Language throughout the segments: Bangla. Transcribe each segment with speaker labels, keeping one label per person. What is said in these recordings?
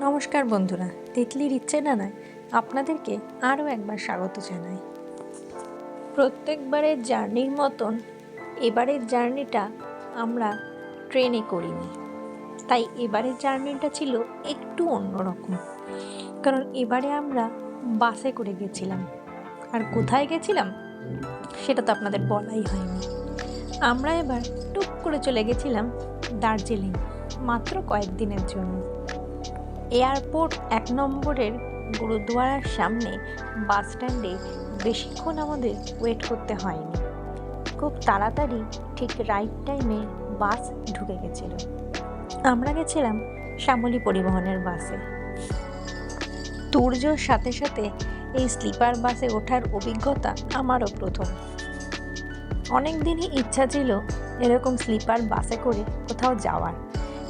Speaker 1: নমস্কার বন্ধুরা, তিতলির ইচ্ছে না নয়, আপনাদেরকে আরও একবার স্বাগত জানাই। প্রত্যেকবারের জার্নির মতন এবারের জার্নিটা আমরা ট্রেনে করিনি। তাই এবারের জার্নিটা ছিল একটু অন্যরকম কারণ এবারে আমরা বাসে করে গেছিলাম। আর কোথায় গেছিলাম? সেটা তো আপনাদের বলাই হয়নি। আমরা এবার টুক করে চলে গেছিলাম দার্জিলিং, মাত্র কয়েকদিনের জন্য। এয়ারপোর্ট এক নম্বরের গুরুদুয়ারার সামনে বাস স্ট্যান্ডে বেশিক্ষণ আমাদের ওয়েট করতে হয়নি। খুব তাড়াতাড়ি ঠিক রাইট টাইমে বাস ঢুকে গেছিল। আমরা গেছিলাম শ্যামলী পরিবহনের বাসে। তুর্যর সাথে সাথে এই স্লিপার বাসে ওঠার অভিজ্ঞতা আমারও প্রথম। অনেক দিনই ইচ্ছা ছিল এরকম স্লিপার বাসে করে কোথাও যাওয়ার,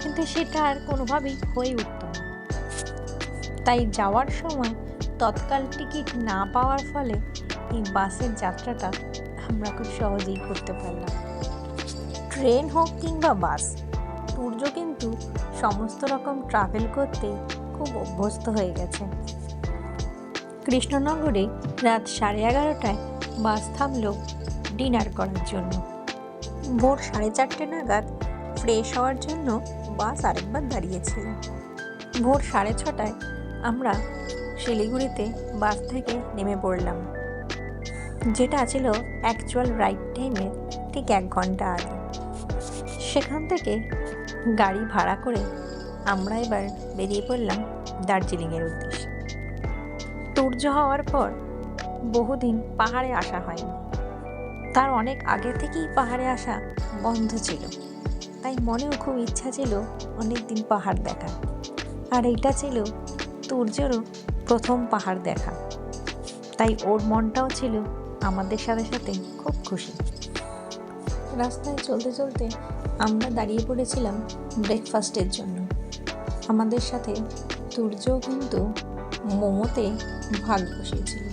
Speaker 1: কিন্তু সেটা আর কোনোভাবেই হয়ে উঠত তাই যাওয়ার সময় তৎকাল টিকিট না পাওয়ার ফলে এই বাসের যাত্রাটা আমরা খুব সহজেই করতে পারলাম। ট্রেন হোক কিংবা বাস, সূর্য কিন্তু সমস্ত রকম ট্রাভেল করতে খুব অভ্যস্ত হয়ে গেছে। কৃষ্ণনগরে রাত সাড়ে এগারোটায় বাস থামল ডিনার করার জন্য। ভোর সাড়ে চারটে নাগাদ ফ্রেশ হওয়ার জন্য বাস আরেকবার দাঁড়িয়েছিল। ভোর সাড়ে ছটায় আমরা শিলিগুড়িতে বাস থেকে নেমে পড়লাম। যেটা ছিল অ্যাকচুয়াল রাইট টাইমের ঠিক এক ঘণ্টা আগে। সেখান থেকে গাড়ি ভাড়া করে আমরা এবার বেরিয়ে পড়লাম দার্জিলিংয়ের উদ্দেশ্যে। সূর্য হওয়ার পর বহুদিন পাহাড়ে আসা হয়নি। তার অনেক আগে থেকেই পাহাড়ে আসা বন্ধ ছিল। তাই মনেও খুব ইচ্ছা ছিল অনেক দিন পাহাড় দেখার আর এইটা ছিল তুর্যেরও প্রথম পাহাড় দেখা। তাই ওর মনটাও ছিল আমাদের সাথে সাথে খুব খুশি। রাস্তায় চলতে চলতে আমরা দাঁড়িয়ে পড়েছিলাম ব্রেকফাস্টের জন্য। আমাদের সাথে তুর্যও কিন্তু মোমোতে ভাগ বসিয়েছিল।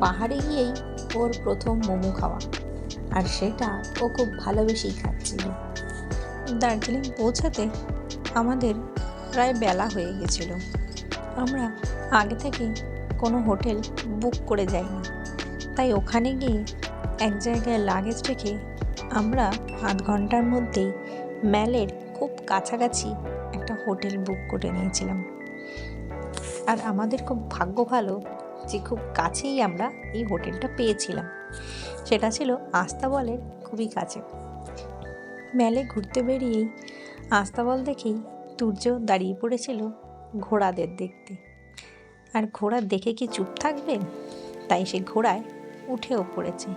Speaker 1: পাহাড়ে গিয়েই ওর প্রথম মোমো খাওয়া, আর সেটা ও খুব ভালোবেসেই খাচ্ছিল। দার্জিলিং পৌঁছাতে আমাদের প্রায় বেলা হয়ে গেছিল। আমরা আগে থেকে কোনো হোটেল বুক করে যাইনি। তাই ওখানে গিয়ে এক জায়গায় লাগেজ রেখে আমরা আধ ঘণ্টার মধ্যেই ম্যালের খুব কাছাকাছি একটা হোটেল বুক করে নিয়েছিলাম। আর আমাদের খুব ভাগ্য ভালো যে খুব কাছেই আমরা এই হোটেলটা পেয়েছিলাম। সেটা ছিল আস্তাবলের খুবই কাছে। ম্যালে ঘুরতে বেরিয়েই আস্তাবল দেখেই সূর্য দাঁড়িয়ে পড়েছিল ঘোড়াদের দেখতে। আর ঘোড়া দেখে কি চুপ থাকবে? তাই সে ঘোড়ায় উঠেও পড়েছে।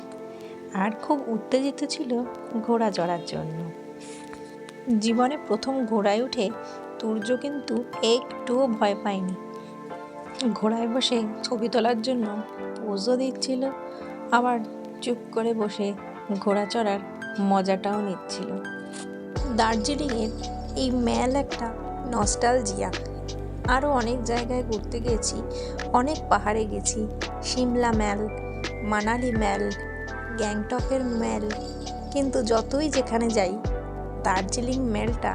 Speaker 1: আর খুব উত্তেজিত ছিল ঘোড়া চড়ার জন্য। জীবনে প্রথম ঘোড়ায় উঠে তুর্য কিন্তু একটুও ভয় পায়নি। ঘোড়ায় বসে ছবি তোলার জন্য পোজও দিচ্ছিল। আবার চুপ করে বসে ঘোড়া চড়ার মজাটাও নিচ্ছিল। দার্জিলিংয়ের এই ম্যাল একটা নস্টালজিয়া আরও অনেক জায়গায় ঘুরতে গেছি, অনেক পাহাড়ে গেছি, সিমলা ম্যাল মানালি ম্যাল গ্যাংটকের ম্যাল কিন্তু যতই যেখানে যাই, দার্জিলিং ম্যালটা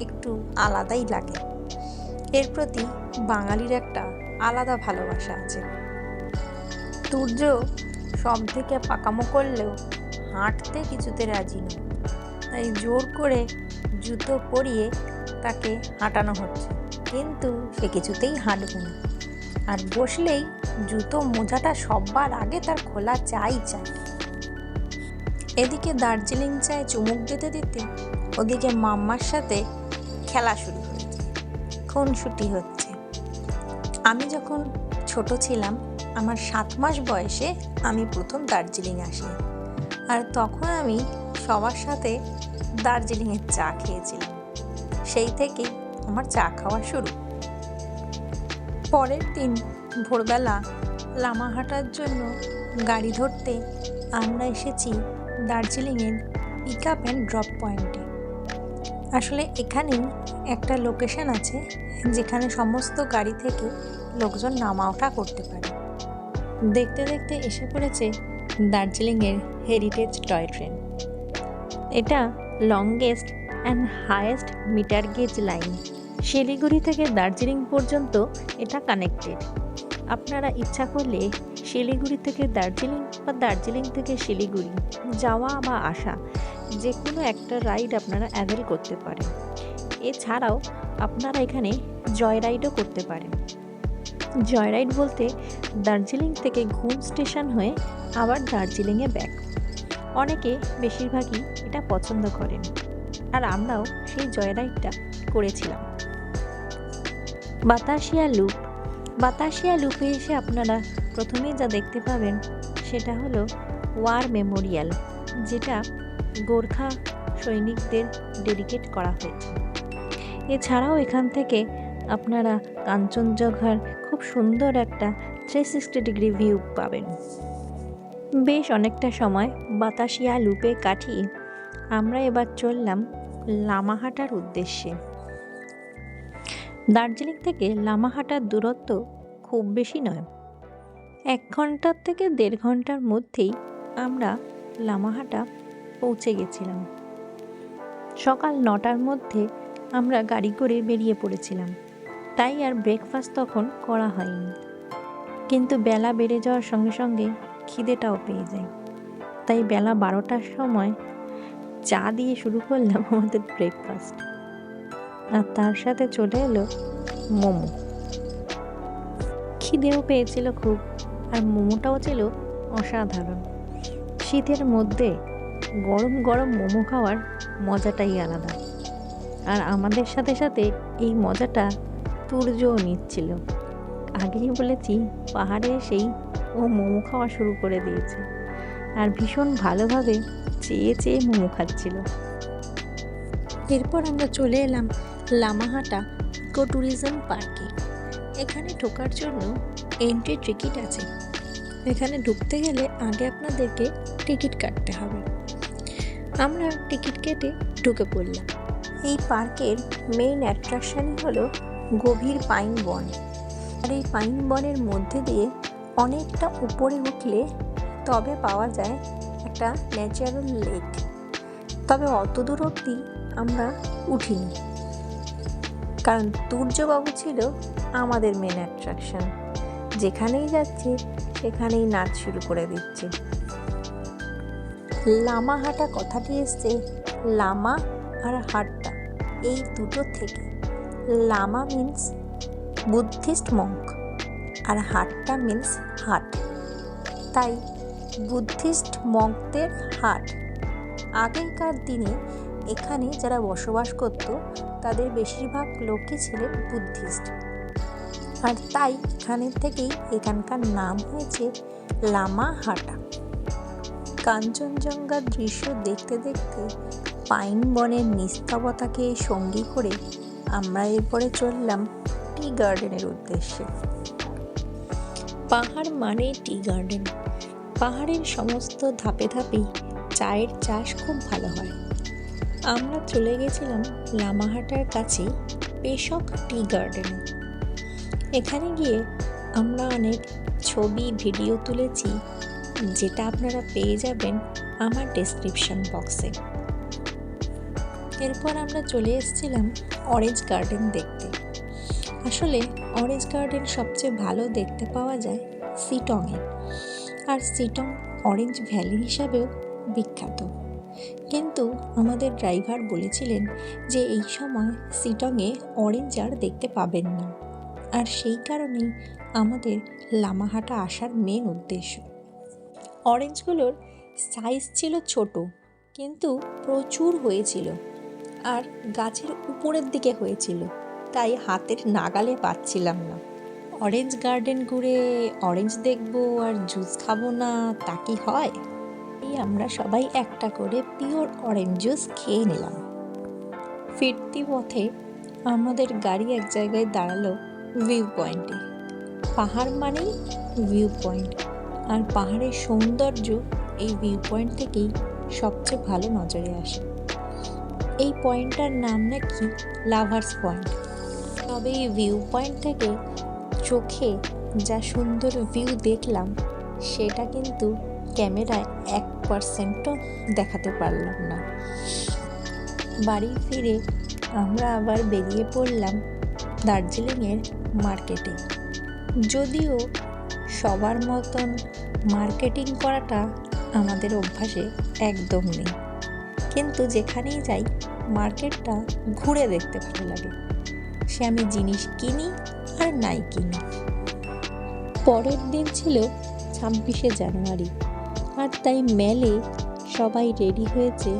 Speaker 1: একটু আলাদাই লাগে। এর প্রতি বাঙালির একটা আলাদা ভালোবাসা আছে। সূর্য সব থেকে পাকামো করলেও হাঁটতে কিছুতে রাজি নয়, তাই জোর করে জুতো পরিয়ে তাকে হাঁটানো হচ্ছে। কিন্তু সে কিছুতেই হাঁটবে না। আর বসলেই জুতো মোজাটা সবার আগে তার খোলা চাই চাই। এদিকে দার্জিলিং চায় চুমুক দিতে দিতে ওদিকে মাম্মার সাথে খেলা শুরু হয়েছে। খুনসুটি হচ্ছে। আমি যখন ছোট ছিলাম, আমার সাত মাস বয়সে আমি প্রথম দার্জিলিং আসি। আর তখন আমি সবার সাথে দার্জিলিংয়ের চা খেয়েছিলাম। সেই থেকেই আমার চা খাওয়া শুরু। পরের দিন ভোরবেলা লামা হাঁটার জন্য গাড়ি ধরতে আমরা এসেছি দার্জিলিংয়ের পিক আপ অ্যান্ড ড্রপ পয়েন্টে। আসলে এখানেই একটা লোকেশন আছে যেখানে সমস্ত গাড়ি থেকে লোকজন নামা ওঠা করতে পারে। দেখতে দেখতে এসে পড়েছে দার্জিলিংয়ের হেরিটেজ টয় ট্রেন। এটা longest and highest metre gauge line. Siliguri থেকে দার্জিলিং পর্যন্ত এটা কানেক্টেড আপনারা ইচ্ছা করলে শিলিগুড়ি থেকে দার্জিলিং বা দার্জিলিং থেকে শিলিগুড়ি যাওয়া বা আসা যে কোনো একটা রাইড আপনারা অ্যাভেল করতে পারেন। এছাড়াও আপনারা এখানে জয় রাইডও করতে পারেন। জয় রাইড বলতে দার্জিলিং থেকে ঘুম স্টেশন হয়ে আবার দার্জিলিংয়ে ব্যাক অনেকে বেশিরভাগই এটা পছন্দ করেন। আর আমরাও সেই জয় রাইডটা করেছিলাম। বাতাসিয়া লুপ। বাতাসিয়া লুপে এসে আপনারা প্রথমেই যা দেখতে পাবেন সেটা হলো ওয়ার মেমোরিয়াল, যেটা গোর্খা সৈনিকদের ডেডিকেট করা হয়েছে। এছাড়াও এখান থেকে আপনারা কাঞ্চনজঙ্ঘার খুব সুন্দর একটা থ্রি সিক্সটি ডিগ্রি ভিউ পাবেন। বেশ অনেকটা সময় বাতাসিয়া লুপে কাটিয়ে আমরা এবার চললাম লামাহাটার উদ্দেশ্যে। দার্জিলিং থেকে লামাহাটার দূরত্ব খুব বেশি নয়। এক ঘণ্টার থেকে দেড় ঘণ্টার মধ্যেই আমরা লামাহাটা পৌঁছে গেছিলাম। সকাল নটার মধ্যে আমরা গাড়ি করে বেরিয়ে পড়েছিলাম। তাই আর ব্রেকফাস্ট তখন করা হয়নি। কিন্তু বেলা বেড়ে যাওয়ার সঙ্গে সঙ্গে খিদেটাও পেয়ে যায়। তাই বেলা বারোটার সময় চা দিয়ে শুরু করলাম আমাদের ব্রেকফাস্ট আর তার সাথে চলে এলো মোমো। খিদেও পেয়েছিল খুব, আর মোমোটাও ছিল অসাধারণ। শীতের মধ্যে গরম গরম মোমো খাওয়ার মজাটাই আলাদা। আর আমাদের সাথে সাথে এই মজাটা তুর্যও নিচ্ছিল। আগেই বলেছি, পাহাড়ে এসেই ও মোমো খাওয়া শুরু করে দিয়েছে। আর ভীষণ ভালোভাবে চেয়ে চেয়ে মোমো খাচ্ছিল। এরপর আমরা চলে এলাম লামাহাটা ইকো ট্যুরিজম পার্কে। এখানে ঢোকার জন্য এন্ট্রি টিকিট আছে। এখানে ঢুকতে গেলে আগে আপনাদেরকে টিকিট কাটতে হবে। আমরা টিকিট কেটে ঢুকে পড়লাম। এই পার্কের মেইন অ্যাট্রাকশনই হলো গভীর পাইন বন। আর এই পাইন বনের মধ্যে দিয়ে অনেকটা উপরে উঠলে তবে পাওয়া যায় একটা ন্যাচারাল লেক তবে অত দূর অবধি আমরা উঠিনি। কারণ তুর্যবাবু ছিল আমাদের মেন অ্যাট্রাকশন যেখানেই যাচ্ছে, সেখানেই নাচ শুরু করে দিচ্ছে। লামা হাঁটা কথাটি এসছে, লামা আর হাট্টা। এই দুটো থেকে লামা মিন্স বুদ্ধিস্ট মঙ্ক আর হাট্টা মিন্স হাট। তাই বুদ্ধিস্ট মঙ্কদের হাট। আগেকার দিনে এখানে যারা বসবাস করত, তাদের বেশিরভাগ লোকই ছিলেন বুদ্ধিস্ট। আর তাই এখানের থেকেই এখানকার নাম হয়েছে লামা হাটা। কাঞ্চনজঙ্ঘার দৃশ্য দেখতে দেখতে পাইন বনের নিস্তবতাকে সঙ্গী করে আমরা এরপরে চললাম টি গার্ডেনের উদ্দেশ্যে। পাহাড় মানে টি গার্ডেন। পাহাড়ের সমস্ত ধাপে ধাপেই চায়ের চাষ খুব ভালো হয়। আমরা চলে গেছিলাম লামাহাটার কাছে পেশক টি গার্ডেনে। এখানে গিয়ে আমরা অনেক ছবি, ভিডিও তুলেছি, যেটা আপনারা পেয়ে যাবেন আমার ডেসক্রিপশন বক্সে এরপর আমরা চলে এসেছিলাম অরেঞ্জ গার্ডেন দেখতে। আসলে অরেঞ্জ গার্ডেন সবচেয়ে ভালো দেখতে পাওয়া যায় সিটংয়ে আর সিটং অরেঞ্জ ভ্যালি হিসাবেও বিখ্যাত। কিন্তু আমাদের ড্রাইভার বলেছিলেন যে এই সময় সিটংয়ে অরেঞ্জ আর দেখতে পাবেন না। আর সেই কারণেই আমাদের লামাহাটা আসার মেন উদ্দেশ্য। অরেঞ্জগুলোর সাইজ ছিল ছোট, কিন্তু প্রচুর হয়েছিল আর গাছের উপরের দিকে হয়েছিল, তাই হাতের নাগালে পাচ্ছিলাম না। অরেঞ্জ গার্ডেন ঘুরে অরেঞ্জ দেখব আর জুস খাব না, তা কি হয়? এই আমরা সবাই একটা করে পিওর অরেঞ্জ জুস খেয়ে নিলাম। ফিরতি পথে আমাদের গাড়ি এক জায়গায় দাঁড়াল ভিউ পয়েন্টে পাহাড় মানেই ভিউ পয়েন্ট আর পাহাড়ের সৌন্দর্য এই ভিউ পয়েন্ট থেকেই সবচেয়ে ভালো নজরে আসে। এই পয়েন্টটার নাম নাকি লাভার্স পয়েন্ট তবে এই ভিউ পয়েন্ট থেকে চোখে যা সুন্দর ভিউ দেখলাম, সেটা কিন্তু ক্যামেরায় এক পার্সেন্টও দেখাতে পারলাম না। বাড়ি ফিরে আমরা আবার বেরিয়ে পড়লাম দার্জিলিংয়ের মার্কেটে। যদিও সবার মতন মার্কেটিং করাটা আমাদের অভ্যাসে একদম নেই। কিন্তু যেখানেই যাই, মার্কেটটা ঘুরে দেখতে ভালো লাগে। সে আমি জিনিস কিনি আর নাই কিনি। পরের দিন ছিল ছাব্বিশে জানুয়ারি, আর তাই মেলে সবাই রেডি হয়েছে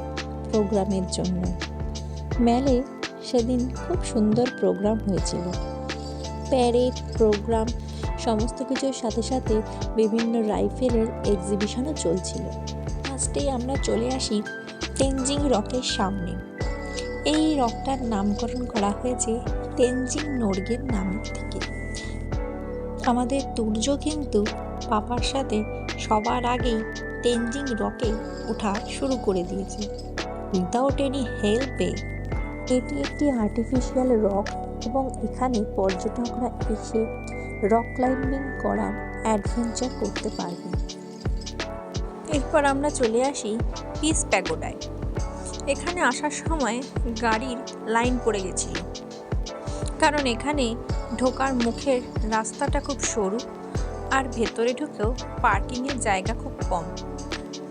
Speaker 1: প্রোগ্রামের জন্য। মেলে সেদিন খুব সুন্দর প্রোগ্রাম হয়েছিল। প্যারেড, প্রোগ্রাম, সমস্ত কিছুর সাথে সাথে বিভিন্ন রাইফেলের এক্সিবিশনও চলছিল। ফার্স্টেই আমরা চলে আসি তেনজিং রকের সামনে। এই রকটার নামকরণ করা হয়েছে তেনজিং নোর্গের নামের থেকে আমাদের তুর্য কিন্তু পাপার সাথে সবার আগেই তেনজিং রকে ওঠা শুরু করে দিয়েছে। উইদাউট এনি হেল্পে এটি একটি আর্টিফিশিয়াল রক এবং এখানে পর্যটকরা এসে রক ক্লাইম্বিং করার অ্যাডভেঞ্চার করতে পারবে। এরপর আমরা চলে আসি পিস প্যাগোডায় এখানে আসার সময় গাড়ির লাইন পড়ে গেছিল। কারণ এখানে ঢোকার মুখের রাস্তাটা খুব সরু আর ভেতরে ঢুকেও পার্কিংয়ের জায়গা খুব কম।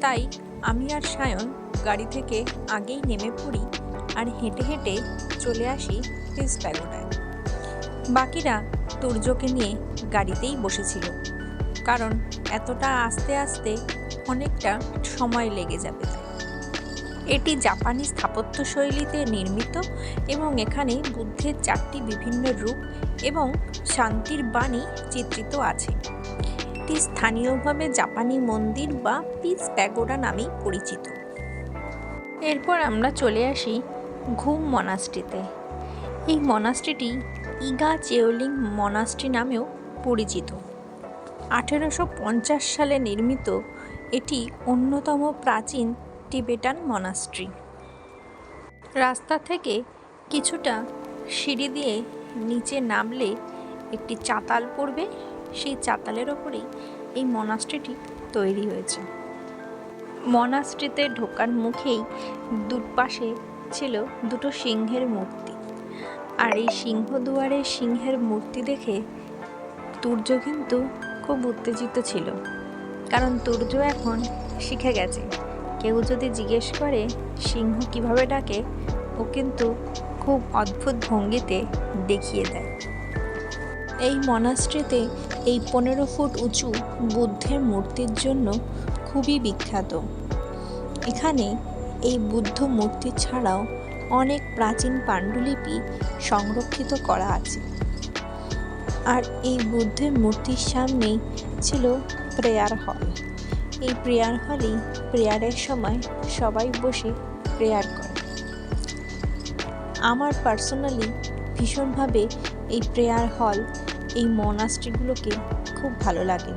Speaker 1: তাই আমি আর সায়ন গাড়ি থেকে আগেই নেমে পড়ি আর হেঁটে হেঁটে চলে আসি পিস প্যাগোডায়। বাকিরা তুর্যকে নিয়ে গাড়িতেই বসেছিল, কারণ এতটা আস্তে আস্তে অনেকটা সময় লেগে যাবে এটি জাপানি স্থাপত্য শৈলীতে নির্মিত এবং এখানে বুদ্ধের চারটি বিভিন্ন রূপ এবং শান্তির বাণী চিত্রিত আছে। এটি স্থানীয়ভাবে জাপানি মন্দির বা পিস প্যাগোডা নামেই পরিচিত। এরপর আমরা চলে আসি ঘুম মনাস্ট্রিতে। এই মনাস্ট্রিটি ইগা চেওলিং মনাস্ট্রি নামেও পরিচিত। আঠেরোশো পঞ্চাশ সালে নির্মিত এটি অন্যতম প্রাচীন টিবেটান মনাস্ট্রি। রাস্তা থেকে কিছুটা সিঁড়ি দিয়ে নিচে নামলে একটি চাতাল পড়বে। সেই চাতালের ওপরেই এই মনাস্ট্রিটি তৈরি হয়েছে। মনাস্ট্রিতে ঢোকার মুখেই দুপাশে ছিল দুটো সিংহের মূর্তি। আর এই সিংহ দুয়ারে সিংহের মূর্তি দেখে তুর্য কিন্তু খুব উত্তেজিত ছিল। কারণ তুর্য এখন শিখে গেছে। কেউ যদি জিজ্ঞেস করে, সিংহ কীভাবে ডাকে, ও কিন্তু খুব অদ্ভুত ভঙ্গিতে দেখিয়ে দেয়। এই মনাস্ট্রিতে এই পনেরো ফুট উঁচু বুদ্ধের মূর্তির জন্য খুবই বিখ্যাত। এখানে এই বুদ্ধ মূর্তি ছাড়াও অনেক প্রাচীন পাণ্ডুলিপি সংরক্ষিত করা আছে। আর এই বুদ্ধের মূর্তির সামনেই ছিল প্রেয়ার হল। এই প্রেয়ার হলেই প্রেয়ারের সময় সবাই বসে প্রেয়ার করে। আমার পার্সোনালি ভীষণভাবে এই প্রেয়ার হল এই মনাস্ট্রিগুলোকে খুব ভালো লাগে।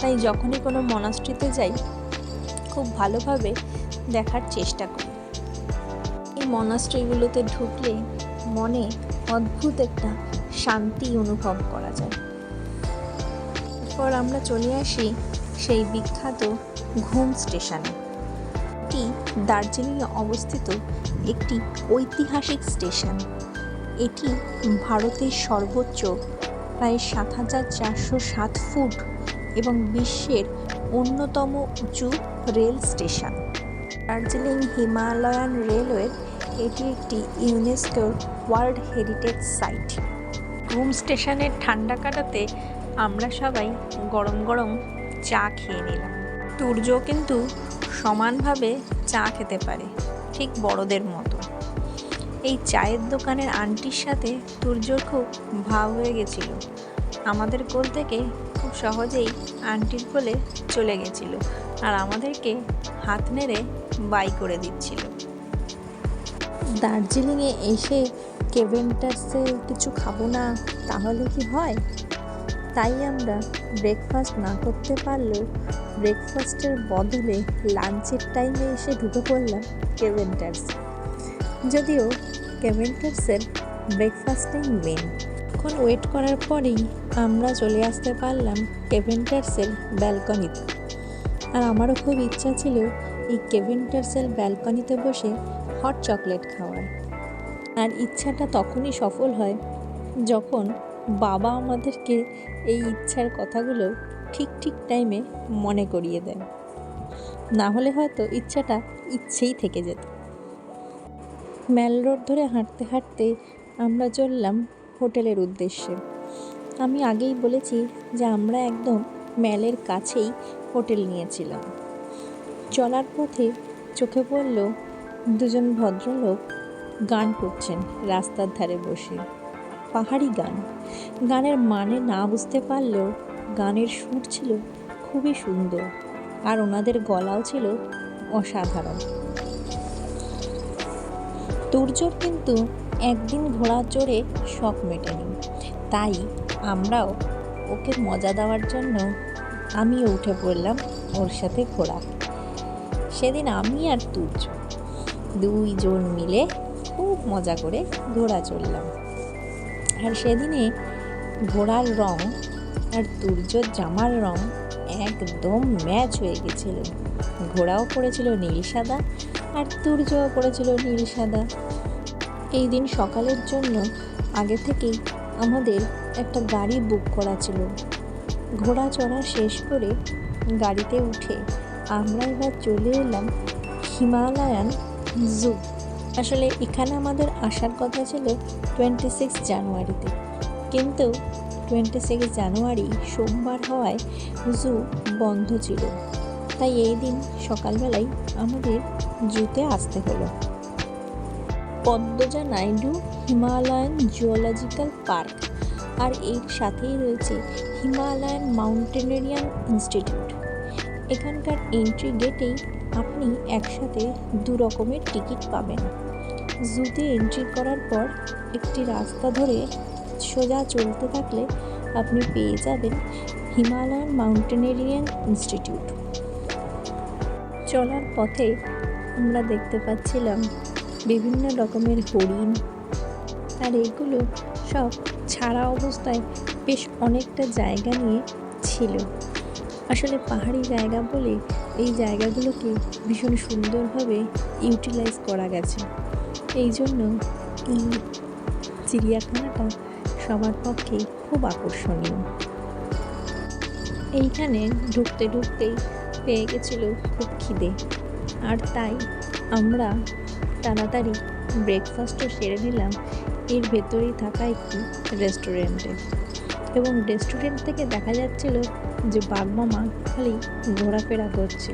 Speaker 1: তাই যখনই কোনো মনাস্ট্রিতে যাই, খুব ভালোভাবে দেখার চেষ্টা করি। এই মনাস্ট্রিগুলোতে ঢুকলে মনে অদ্ভুত একটা শান্তি অনুভব করা যায়। এরপর আমরা চলে আসি সেই বিখ্যাত ঘুম স্টেশনে। এটি দার্জিলিংয়ে অবস্থিত একটি ঐতিহাসিক স্টেশন। এটি ভারতের সর্বোচ্চ, প্রায় সাত হাজার চারশো সাত ফুট এবং বিশ্বের অন্যতম উঁচু রেল স্টেশন। দার্জিলিং হিমালয়ান রেলওয়ের এটি একটি ইউনেস্কোর ওয়ার্ল্ড হেরিটেজ সাইট। ঘুম স্টেশনের ঠান্ডা কাটাতে আমরা সবাই গরম গরম চা খেয়ে নিলাম। তুর্য কিন্তু সমানভাবে চা খেতে পারে, ঠিক বড়দের মতো। এই চায়ের দোকানের আন্টির সাথে তুর্যর খুব ভাব হয়ে গেছিল। আমাদের কোল থেকে খুব সহজেই আন্টির কোলে চলে গেছিল আর আমাদেরকে হাত নেড়ে বাই করে দিচ্ছিল। দার্জিলিংয়ে এসে কেভেন্টার্সে কিছু খাব না, তাহলে কি হয়? তাই আমরা ব্রেকফাস্ট না করতে পারলেও ব্রেকফাস্টের বদলে লাঞ্চের টাইমে এসে ঢুকে পড়লাম কেভেন্টার্স যদিও কেভেন্টার্সের ব্রেকফাস্টটাই মেন এখন ওয়েট করার পরেই আমরা চলে আসতে পারলাম কেভেন্টার্সের ব্যালকনিতে আর আমারও খুব ইচ্ছা ছিল এই কেভেন্টার্সের ব্যালকনিতে বসে হট চকলেট খাওয়ার। আর ইচ্ছাটা তখনই সফল হয় যখন বাবা আমাদেরকে এই ইচ্ছার কথাগুলো ঠিক ঠিক টাইমে মনে করিয়ে দেয় না হলে হয়তো ইচ্ছাটা ইচ্ছেই থেকে যেত। ম্যাল রোড ধরে হাঁটতে হাঁটতে আমরা চললাম হোটেলের উদ্দেশ্যে। আমি আগেই বলেছি যে আমরা একদম ম্যালের কাছেই হোটেল নিয়েছিলাম। চলার পথে চোখে পড়ল দুজন ভদ্রলোক গান করছেন রাস্তার ধারে বসে। পাহাড়ি গান। গানের মানে না বুঝতে পারলেও গানের সুর ছিল খুবই সুন্দর আর ওনাদের গলাও ছিল অসাধারণ। তুর্যর কিন্তু একদিন ঘোড়া চড়ে শখ মেটেনি। তাই আমরাও ওকে মজা দেওয়ার জন্য আমিও উঠে পড়লাম ওর সাথে ঘোড়া। সেদিন আমি আর তুর্য দুইজন মিলে খুব মজা করে ঘোড়া চড়লাম। আর সেদিনে ঘোড়ার রং আর তুর্যর জামার রং একদম ম্যাচ হয়ে গেছিল। ঘোড়াও পড়েছিল নীল সাদা আর তুর্যও পড়েছিল নীল সাদা। এই দিন সকালের জন্য আগে থেকেই আমাদের একটা গাড়ি বুক করা ছিল। ঘোড়া চড়া শেষ করে গাড়িতে উঠে আমরা এবার চলে এলাম হিমালয়ান জু। আসলে এখানে আমাদের আসার কথা ছিল টোয়েন্টি সিক্স জানুয়ারিতে। কিন্তু টোয়েন্টি সিক্স জানুয়ারি সোমবার হওয়ায় জু বন্ধ ছিল। তাই এই দিন সকালবেলায় আমাদের জুতে আসতে হলো। Padmaja Naidu Himalayan zoological park আর এর সাথেই রয়েছে হিমালয়ান মাউন্টেনেরিয়ান ইনস্টিটিউট। এখানকার এন্ট্রি গেটেই আপনি একসাথে দু রকমের টিকিট পাবেন। জুতে এন্ট্রি করার পর একটি রাস্তা ধরে সোজা চলতে থাকলে আপনি পেয়ে যাবেন হিমালয়ান মাউন্টেনেরিয়ান ইনস্টিটিউট। চলার পথে আমরা দেখতে পাচ্ছিলাম বিভিন্ন রকমের হরিণ। আর এগুলো সব ছাড়া অবস্থায় বেশ অনেকটা জায়গা নিয়ে ছিল। আসলে পাহাড়ি জায়গা বলে এই জায়গাগুলোকে ভীষণ সুন্দরভাবে ইউটিলাইজ করা গেছে। এই জন্য এই চিড়িয়াখানাটা সবার পক্ষেই খুব আকর্ষণীয়। এইখানে ঢুকতে ঢুকতেই পেয়ে গেছিল খুব খিদে। আর তাই আমরা তাড়াতাড়ি ব্রেকফাস্টও সেরে নিলাম এর ভেতরেই থাকা একটি রেস্টুরেন্টে এবং রেস্টুরেন্ট থেকে দেখা যাচ্ছিল যে বাঘমামা খালি ঘোরাফেরা করছে।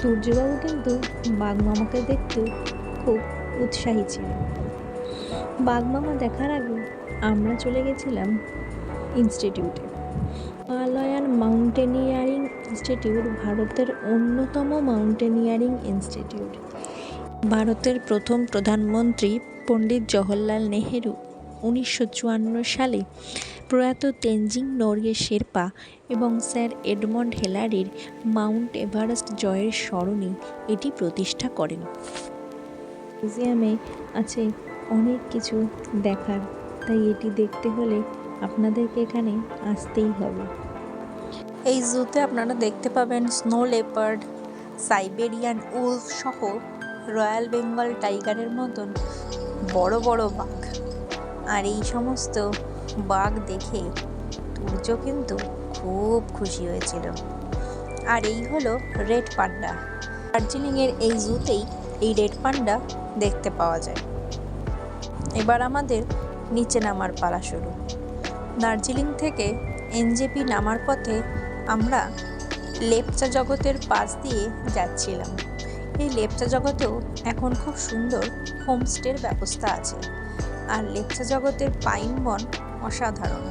Speaker 1: সূর্যবাবু কিন্তু বাঘমামাকে দেখতে খুব উৎসাহী ছিল বাঘমামা দেখার আগে আমরা চলে গেছিলাম ইনস্টিটিউটে। হিমালয়ান মাউন্টেনিয়ারিং ইনস্টিটিউট ভারতের অন্যতম মাউন্টেনিয়ারিং ইনস্টিটিউট। ভারতের প্রথম প্রধানমন্ত্রী পণ্ডিত জওহরলাল নেহেরু উনিশশো চুয়ান্ন সালে প্রয়াত তেনজিং নরগে শেরপা এবং স্যার এডমন্ড হেলারির মাউন্ট এভারেস্ট জয়ের স্মরণে এটি প্রতিষ্ঠা করেন। মিউজিয়ামে আছে অনেক কিছু দেখার, তাই এটি দেখতে হলে আপনাদেরকে এখানে আসতেই হবে। এই জুতে আপনারা দেখতে পাবেন স্নো লেপার্ড, সাইবেরিয়ান উলফ সহ রয়্যাল বেঙ্গল টাইগারের মতন বড় বড় বাঘ। আর এই সমস্ত বাঘ দেখে তুর্য কিন্তু খুব খুশি হয়েছিল। আর এই হলো রেড পান্ডা। দার্জিলিংয়ের এই জুতেই এই রেড পান্ডা দেখতে পাওয়া যায়। এবার আমাদের নিচে নামার পালা শুরু। দার্জিলিং থেকে এনজেপি নামার পথে আমরা লেপচা জগতের পাশ দিয়ে যাচ্ছিলাম। এই লেপচা জগতেও এখন খুব সুন্দর হোমস্টের ব্যবস্থা আছে। আর লেপচা জগতের পাইন বন অসাধারণ।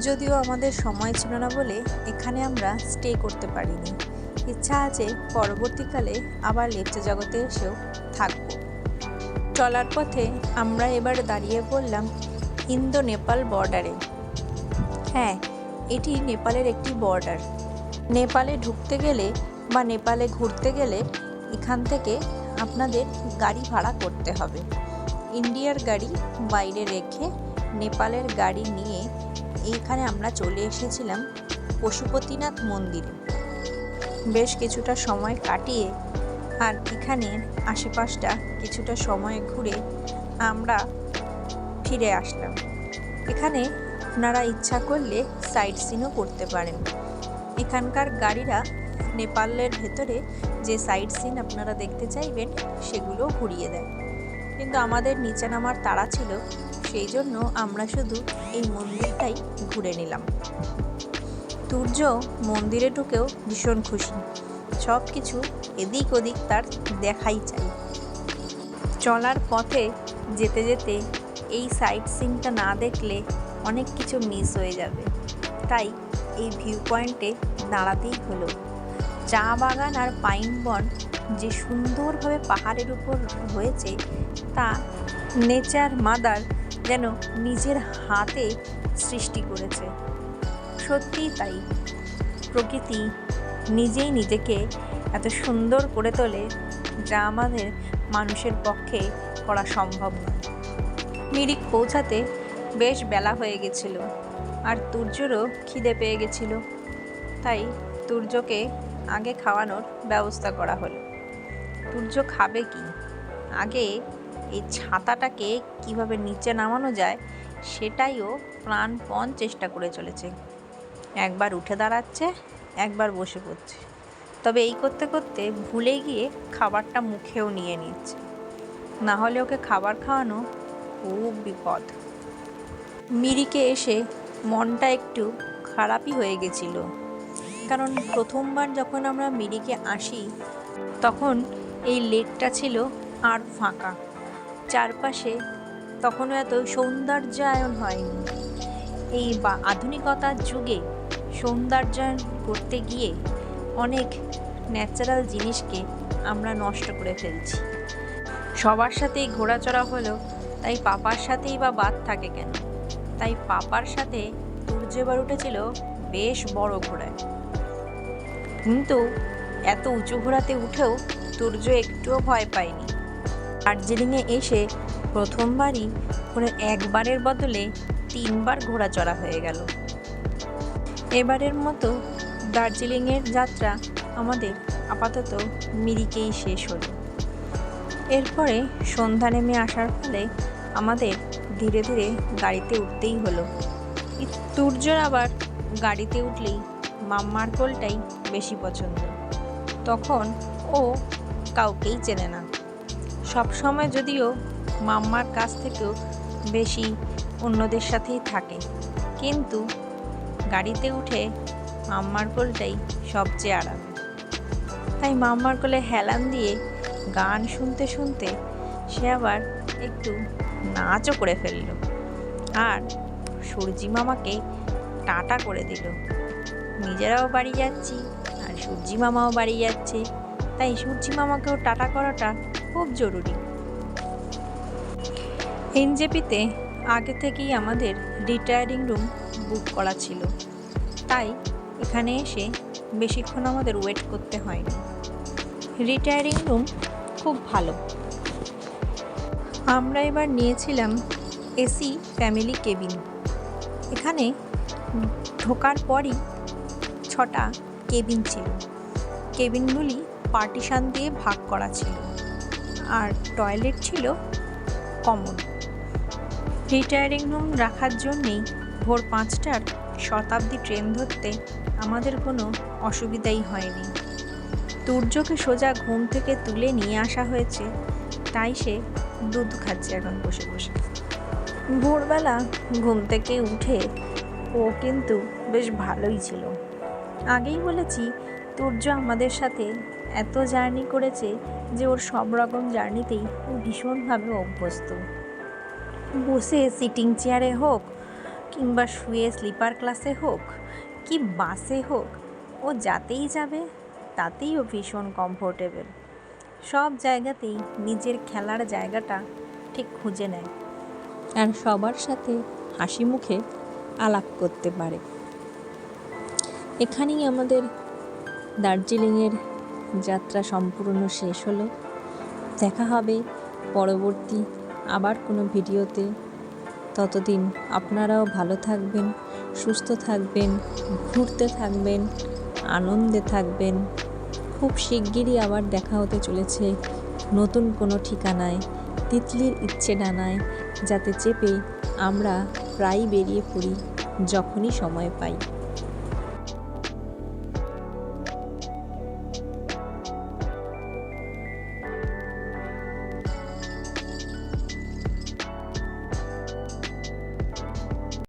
Speaker 1: যদিও আমাদের সময় ছিল না বলে এখানে আমরা স্টে করতে পারিনি। ইচ্ছা আছে পরবর্তীকালে আবার লেপচা জগতে এসেও থাকব। চলার পথে আমরা এবার দাঁড়িয়ে পড়লাম ইন্দো নেপাল বর্ডারে। হ্যাঁ এটি নেপালের একটি বর্ডার। নেপালে ঢুকতে গেলে বা নেপালে ঘুরতে গেলে এখান থেকে আপনাদের গাড়ি ভাড়া করতে হবে। ইন্ডিয়ার গাড়ি বাইরে রেখে নেপালের গাড়ি নিয়ে এইখানে আমরা চলে এসেছিলাম পশুপতিনাথ মন্দিরে। বেশ কিছুটা সময় কাটিয়ে আর এখানে আশেপাশটা কিছুটা সময় ঘুরে আমরা ফিরে আসলাম। এখানে আপনারা ইচ্ছা করলে সাইট সিনও করতে পারেন। এখানকার গাড়িরা নেপালের ভেতরে যে সাইট সিন আপনারা দেখতে চাইবেন সেগুলো ঘুরিয়ে দেয়। কিন্তু আমাদের নিচে নামার তাড়া ছিল, সেই জন্য আমরা শুধু এই মন্দিরটাই ঘুরে নিলাম। সূর্য মন্দিরে ঢুকেও ভীষণ খুশি। সব কিছু এদিক ওদিক তার দেখাই চাই। চলার পথে যেতে যেতে এই সাইট সিনটা না দেখলে অনেক কিছু মিস হয়ে যাবে। তাই এই ভিউ পয়েন্টে দাঁড়াতেই হলো। চা বাগান আর পাইন বন যে সুন্দরভাবে পাহাড়ের উপর হয়েছে, তা নেচার মাদার যেন নিজের হাতে সৃষ্টি করেছে। সত্যিই তাই। প্রকৃতি নিজেই নিজেকে এত সুন্দর করে তোলে যা আমাদের মানুষের পক্ষে করা সম্ভব নয়। মিরিক পৌঁছাতে বেশ বেলা হয়ে গেছিল আর তুর্যরও খিদে পেয়ে গেছিল। তাই তুর্যকে আগে খাওয়ানোর ব্যবস্থা করা হলো। তুর্য খাবে কি? আগে এই ছাতাটাকে কীভাবে নিচে নামানো যায় সেটাইও প্রাণপণ চেষ্টা করে চলেছে। একবার উঠে দাঁড়াচ্ছে, একবার বসে পড়ছে। তবে এই করতে করতে ভুলে গিয়ে খাবারটা মুখেও নিয়ে নিচ্ছে। না হলে ওকে খাবার খাওয়ানো খুব বিপদ। মিরিকে এসে মনটা একটু খারাপই হয়ে গেছিল। কারণ প্রথমবার যখন আমরা মিরিকে আসি, তখন এই লেকটা ছিল আর ফাঁকা। চারপাশে তখনও এত সৌন্দর্যায়ন হয়নি। এই বা, আধুনিকতার যুগে সৌন্দর্যায়ন করতে গিয়ে অনেক ন্যাচারাল জিনিসকে আমরা নষ্ট করে ফেলছি। সবার সাথেই ঘোরাচড়া হলো তাই পাপার সাথেই বা বাদ থাকে কেন? তাই পাপার সাথে তুর্য এবার উঠেছিল বেশ বড় ঘোড়ায় কিন্তু এত উঁচু ঘোড়াতে উঠেও তুর্য একটুও ভয় পায়নি। দার্জিলিংয়ে এসে প্রথমবারই কোনো একবারের বদলে তিনবার ঘোড়াচড়া হয়ে গেল। এবারের মতো দার্জিলিংয়ের যাত্রা আমাদের আপাতত মিরিকেই শেষ হলো। এরপরে সন্ধ্যা নেমে আসার ফলে আমাদের ধীরে ধীরে গাড়িতে উঠতেই হলো। তুর্যর আবার গাড়িতে উঠলেই মাম্মার কোলটাই বেশি পছন্দ। তখন ও কাউকেই চেনে না। সব সময় যদিও মাম্মার কাছ থেকেও বেশি অন্যদের সাথেই থাকে, কিন্তু গাড়িতে উঠে মাম্মার কোলটাই সবচেয়ে আরাম। তাই মাম্মার কোলে হেলান দিয়ে গান শুনতে শুনতে সে আবার একটু নাচও করে ফেলল আর সূর্যি মামাকে টাটা করে দিল। নিজেরাও বাড়ি যাচ্ছি আর সূর্যি মামাও বাড়ি যাচ্ছে, তাই সূর্যি মামাকেও টাটা করাটা খুব জরুরি। এনজেপিতে আগে থেকেই আমাদের রিটায়ারিং রুম বুক করা ছিল। তাই এখানে এসে বেশিক্ষণ আমাদের ওয়েট করতে হয়নি। রিটায়ারিং রুম খুব ভালো। আমরা এবার নিয়েছিলাম এসি ফ্যামিলি কেবিন এখানে ঢোকার পরই ছটা কেবিন ছিল। কেবিনগুলি পার্টিশান দিয়ে ভাগ করা ছিল। আর টয়লেট ছিল কমন রিটায়ারিং রুম রাখার জন্যেই ভোর পাঁচটার শতাব্দী ট্রেন ধরতে আমাদের কোনো অসুবিধাই হয়নি। তুর্যকে সোজা ঘুম থেকে তুলে নিয়ে আসা হয়েছে, তাই সে দুধ খাচ্ছে এখন বসে বসে। ভোরবেলা ঘুম থেকে উঠে ও কিন্তু বেশ ভালোই ছিল। আগেই বলেছি, তুর্য আমাদের সাথে এত জার্নি করেছে যে ওর সব রকম জার্নিতেই ভীষণভাবে অভ্যস্ত। বসে সিটিং চেয়ারে হোক কিংবা শুয়ে স্লিপার ক্লাসে হোক কি বাসে হোক, ও যাতেই যাবে, তাতেই ও ভীষণ কমফোর্টেবল সব জায়গাতেই নিজের খেলার জায়গাটা ঠিক খুঁজে নেয় আর সবার সাথে হাসি মুখে আলাপ করতে পারে। এখানেই আমাদের দার্জিলিংয়ের যাত্রা সম্পূর্ণ শেষ হলো। দেখা হবে পরবর্তী আবার কোনো ভিডিওতে। ততদিন আপনারাও ভালো থাকবেন, সুস্থ থাকবেন, ঘুরতে থাকবেন, আনন্দে থাকবেন। খুব শিগগিরই আবার দেখা হতে চলেছে নতুন কোনো ঠিকানায়, তিতলির ইচ্ছে ডানায়, যাতে চেপে আমরা প্রায়ই বেরিয়ে পড়ি যখনই সময় পাই।